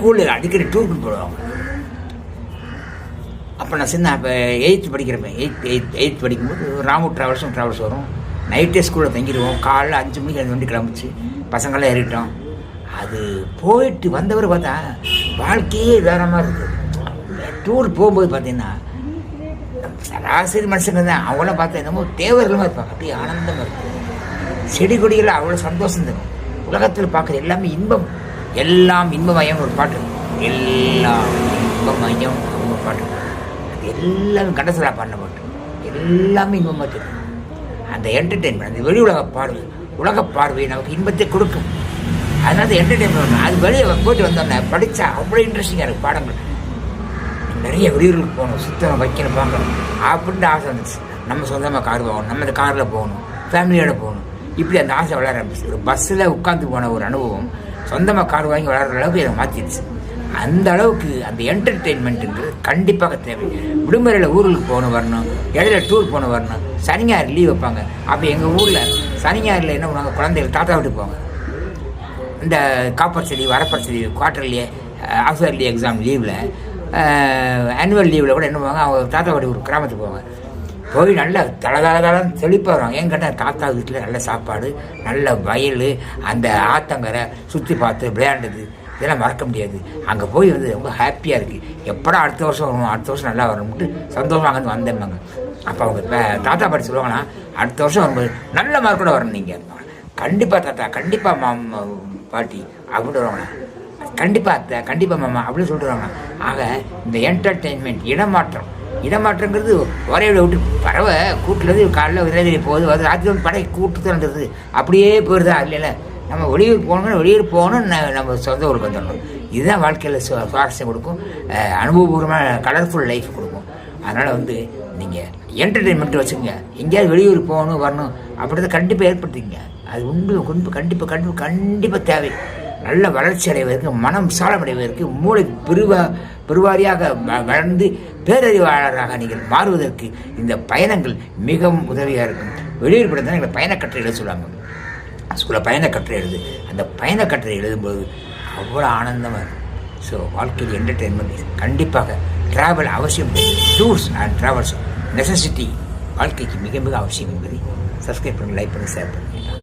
ஸ்கூலில் அடிக்கடி டூருக்கு போடுவாங்க. அப்போ நான் சின்ன அப்போ எயித்து படிக்கிறப்ப எயித் எயித் எயித் படிக்கும்போது ராமு ட்ராவல்ஸும் ட்ராவல்ஸ் வரும். நைட்டே ஸ்கூலில் தங்கிடுவோம். காலைல அஞ்சு மணிக்கு அந்த வண்டி கிளம்பிச்சு. பசங்களாம் ஏறிட்டோம். அது போயிட்டு வந்தவர் பார்த்தா வாழ்க்கையே வேற மாதிரி இருக்குது டூர் போகும்போது பார்த்தீங்கன்னா சராசரி மனுஷங்க தான். அவங்களாம் பார்த்தா என்னமோ தேவர்களுமா இருப்பாங்க. அப்படியே ஆனந்தமாக இருக்கும் செடி கொடிகள் அவ்வளோ சந்தோஷம் தரும். உலகத்தில் பார்க்குற எல்லாமே இன்பம். எல்லாம் இன்பமயம் ஒரு பாட்டு. எல்லாம் இன்பமயம் அவங்க பாட்டு. அது எல்லாமே கண்டசலா பாடின பாட்டு. எல்லாமே இன்பமாக தெரியும். அந்த என்டர்டெயின்மெண்ட் அந்த வெளி உலக பார்வை உலக பார்வை நமக்கு இன்பத்தை கொடுக்கும். அதனால அந்த என்டர்டெயின்மெண்ட் அது வெளியே போயிட்டு வந்தோன்னே படித்தா அவ்வளோ இன்ட்ரெஸ்டிங்காக இருக்குது பாடங்கள். நிறைய வெளியூர்களுக்கு போகணும். சுத்தம் வைக்கணும் பார்க்கணும். அப்படின்ட்டு ஆசை வந்துச்சு. நம்ம சொந்தமாக கார் வாங்கணும். நம்ம இந்த காரில் போகணும். ஃபேமிலியோடு போகணும். இப்படி அந்த ஆசை வளர ஆரம்பிச்சு. ஒரு பஸ்ஸில் உட்காந்து போன ஒரு அனுபவம் சொந்தமாக கார் வாங்கி வளர்கிற அளவுக்கு எனக்கு மாற்றிடுச்சு அந்த அளவுக்கு அந்த என்டர்டெயின்மெண்ட்டுங்கிறது கண்டிப்பாக தேவை. விடுமுறையில் ஊருக்கு போகணும் வரணும் இடையில டூர் போகணும் வரணும். சனி ஞாயிறு லீவ் வைப்பாங்க. அப்போ எங்கள் ஊரில் சனி ஞாயிறில் என்ன பண்ணுவாங்க? குழந்தைகள் தாத்தா வீட்டுக்கு போவாங்க. இந்த காப்பர் செடி வரப்பர் செடி குவார்டர்லி இயர்லி எக்ஸாம் லீவில் ஆனுவல் லீவில் கூட என்ன பண்ணுவாங்க? அவங்க தாத்தா வீட்டு ஒரு கிராமத்துக்கு போவாங்க. போய் நல்ல தளதளதளம் செழிப்பாக வருவாங்க ஏன் கேட்டால் தாத்தா வீட்டில் நல்ல சாப்பாடு நல்ல வயல் அந்த ஆத்தங்கரை சுற்றி பார்த்து விளையாண்டது. இதெல்லாம் மறக்க முடியாது. அங்கே போய் வந்து ரொம்ப ஹாப்பியாக இருக்குது எப்படா அடுத்த வருஷம் வரும் அடுத்த வருஷம் நல்லா வரணும்ட்டு சந்தோஷமாக அங்கேருந்து வந்தேம்பாங்க. அப்போ அவங்க இப்போ தாத்தா பாட்டி சொல்லுவாங்கன்னா அடுத்த வருஷம் வரும்போது நல்ல மார்க்கோட வரணும் நீங்கள் கண்டிப்பாக தாத்தா கண்டிப்பாக மாமா பாட்டி அப்படின்னு வருவாங்க கண்டிப்பாக அத்தை கண்டிப்பாக மாமா அப்படின்னு சொல்லிடுவாங்க ஆக இந்த என்டர்டெயின்மெண்ட் இடமாற்றம் இடமாற்றங்கிறது ஒரே விட்டு பறவை கூட்டுலேருந்து காலைல விரைவில் போகுது வந்து ராத்திரி படை கூட்டு திறந்துருது அப்படியே போயிடுதா இல்லைல்ல நம்ம வெளியூர் போகணும் வெளியூர் போகணும் நம்ம சொந்த ஊருக்கு வந்துடணும். இதுதான் வாழ்க்கையில் சு சுவாரஸ்யம் கொடுக்கும். அனுபவபூர்வமான கலர்ஃபுல் லைஃப் கொடுக்கும். அதனால் வந்து நீங்கள் என்டர்டெயின்மெண்ட் வச்சுங்க எங்கேயாவது வெளியூர் போகணும் வரணும் அப்படின்றத கண்டிப்பாக ஏற்படுத்திங்க அது உண்மை கண்டிப்பாக கண்டிப்பாக கண்டிப்பாக தேவை. நல்ல வளர்ச்சி அடைவதற்கு மனம் சாலமடைவதற்கு மூளை பெருவா பெருவாரியாக வ- வளர்ந்து பேரறிவாளராக நீங்கள் மாறுவதற்கு இந்த பயணங்கள் மிகவும் உதவியாக இருக்கும். வெளியூர் படத்தில் எங்களை பயணக்கட்டுரை எழுத சொல்லுவாங்க. ஸ்கூலில் பயணக்கட்டுரை எழுது. அந்த பயணக்கட்டுரை எழுதும்போது அவ்வளோ ஆனந்தமாக இருக்கும். ஸோ வாழ்க்கையில் என்டர்டெயின்மெண்ட் கண்டிப்பாக ட்ராவல் அவசியம் டூர்ஸ் அண்ட் ட்ராவல்ஸ் நெசசிட்டி வாழ்க்கைக்கு மிக மிக அவசியம் என்பதை சப்ஸ்கிரைப் பண்ணுங்கள் லைக் பண்ணி ஷேர் பண்ணுங்கள்